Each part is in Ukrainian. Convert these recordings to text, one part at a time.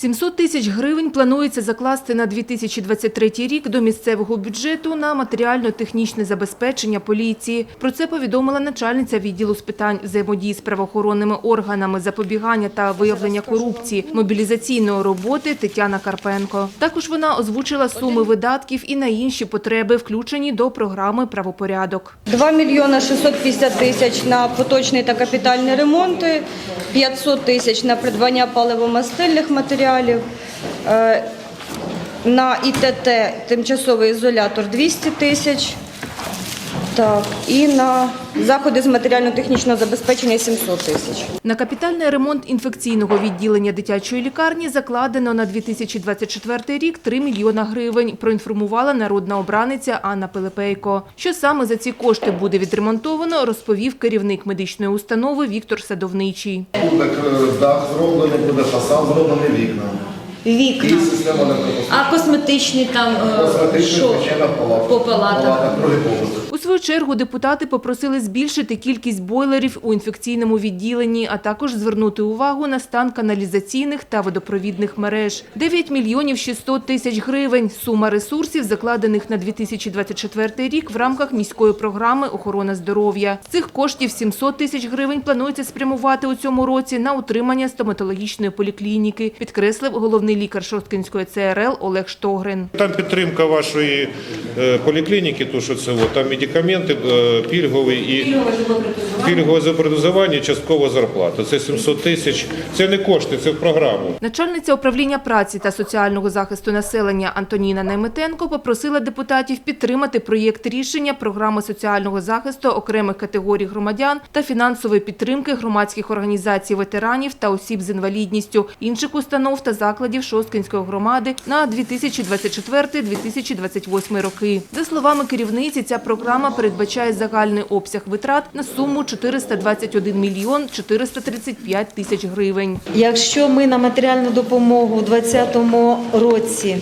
700 тисяч гривень планується закласти на 2023 рік до місцевого бюджету на матеріально-технічне забезпечення поліції. Про це повідомила начальниця відділу з питань взаємодії з правоохоронними органами, запобігання та виявлення корупції, мобілізаційної роботи Тетяна Карпенко. Також вона озвучила суми видатків і на інші потреби, включені до програми правопорядок. 2 мільйона 650 тисяч на поточний та капітальні ремонти, 500 тисяч на придбання паливомастильних матеріалів, е, на ІТТ тимчасовий ізолятор 200 тисяч, так, і на заходи з матеріально-технічного забезпечення 700 тисяч. На капітальний ремонт інфекційного відділення дитячої лікарні закладено на 2024 рік 3 мільйона гривень, проінформувала народна обраниця Анна Пилипейко. Що саме за ці кошти буде відремонтовано, розповів керівник медичної установи Віктор Садовничий. Буде дах зроблений, буде фасад зроблений вікна. І Вікна. система електропостачання. А косметичні там е, Косметичний що? звичайно палата. По палатах. Свою чергу депутати попросили збільшити кількість бойлерів у інфекційному відділенні, а також звернути увагу на стан каналізаційних та водопровідних мереж. 9 мільйонів 600 тисяч гривень – сума ресурсів, закладених на 2024 рік в рамках міської програми «Охорона здоров'я». З цих коштів 700 тисяч гривень планується спрямувати у цьому році на утримання стоматологічної поліклініки, підкреслив головний лікар Шосткинської ЦРЛ Олег Штогрин. Там підтримка вашої е, поліклініки, то що це там медикаменти е, пільгові і пільгове зобразування, і часткова зарплата. Це 700 тисяч. Це не кошти, це в програму. Начальниця управління праці та соціального захисту населення Антоніна Найметенко попросила депутатів підтримати проєкт рішення програми соціального захисту окремих категорій громадян та фінансової підтримки громадських організацій ветеранів та осіб з інвалідністю, інших установ та закладів Шосткинської громади на 2024-2028 роки. За словами керівниці, ця програма передбачає загальний обсяг витрат на суму 421 мільйон 435 тисяч гривень. Якщо ми на матеріальну допомогу у 2020 році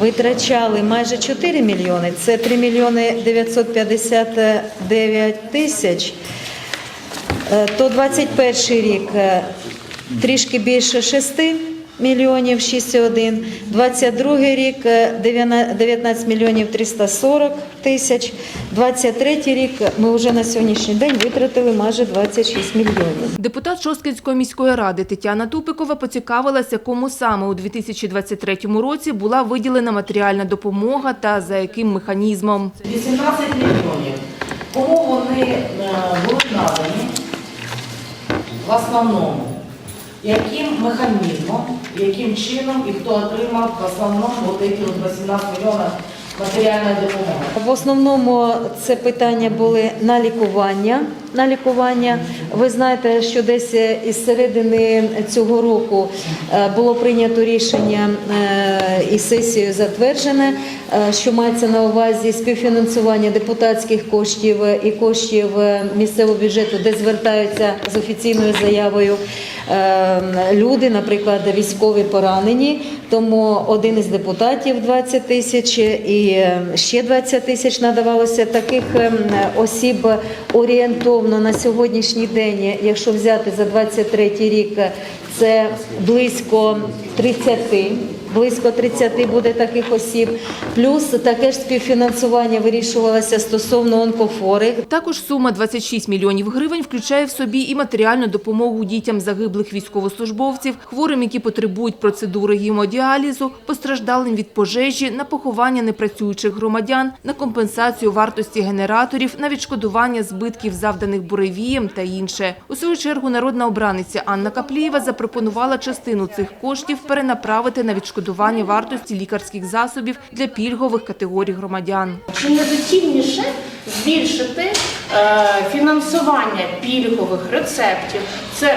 витрачали майже 4 мільйони, це 3 мільйони 959 тисяч, е, то 21 рік е, трішки більше 6 мільйонів 6,1, 22 рік е, 19 мільйонів 340 тисяч, 23 рік ми вже на сьогоднішній день витратили майже 26 мільйонів. Депутат Шосткинської мільської ради Тетяна Тупикова поцікавилася, кому саме у 2023 році була виділена матеріальна допомога та за яким механізмом. 18 мільйонів. Кому вони е, були надані в основному? Яким механізмом, яким чином і хто отримав в основному от 18 мільйонів матеріальної допомоги? В основному це питання були на лікування. На лікування. Ви знаєте, що десь із середини цього року е, було прийнято рішення е, і сесією затверджене, е, що мається на увазі співфінансування депутатських коштів і коштів е, місцевого бюджету, де звертаються з офіційною заявою е, люди, наприклад, військові поранені. Тому один із депутатів 20 тисяч і е, ще 20 тисяч надавалося таких ем, осіб орієнтовно на сьогоднішній день, якщо взяти за 23 рік, це близько 30. Близько 30 буде таких осіб. Плюс таке ж співфінансування вирішувалося стосовно онкофорих. Також сума 26 мільйонів гривень включає в собі і матеріальну допомогу дітям загиблих військовослужбовців, хворим, які потребують процедури гемодіалізу, постраждалим від пожежі, на поховання непрацюючих громадян, на компенсацію вартості генераторів, на відшкодування збитків, завданих буревієм та інше. У свою чергу народна обраниця Анна Каплієва запропонувала частину цих коштів перенаправити на відшкодування вартості лікарських засобів для пільгових категорій громадян. Чи не доцільніше збільшити е, фінансування пільгових рецептів? Це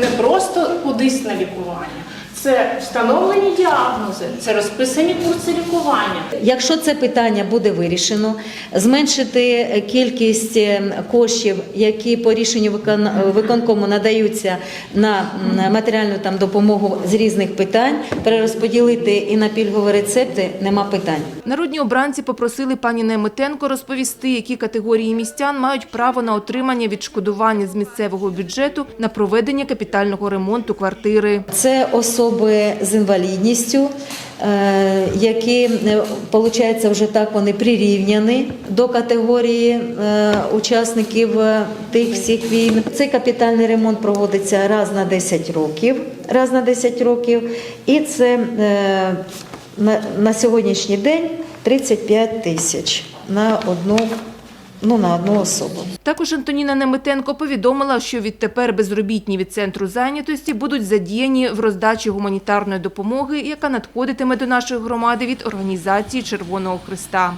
не просто кудись на лікування, це встановлені діагнози, це розписані курси лікування. Якщо це питання буде вирішено, зменшити кількість е, коштів, які по рішенню викон- виконкому надаються на матеріальну там допомогу з різних питань, перерозподілити і на пільгові рецепти, нема питань. Народні обранці попросили пані Неметенко розповісти, які категорії містян мають право на отримання відшкодування з місцевого бюджету на проведення капітального ремонту квартири. Це особи особи з інвалідністю, е, які, виходить, вже так вони прирівняні до категорії е, учасників е, тих всіх війн. Цей капітальний ремонт проводиться раз на 10 років. Раз на 10 років. І це е, на сьогоднішній день 35 тисяч на одну, ну, на одну особу. Також Антоніна Неметенко повідомила, що відтепер безробітні від центру зайнятості будуть задіяні в роздачі гуманітарної допомоги, яка надходитиме до нашої громади від організації Червоного Христа.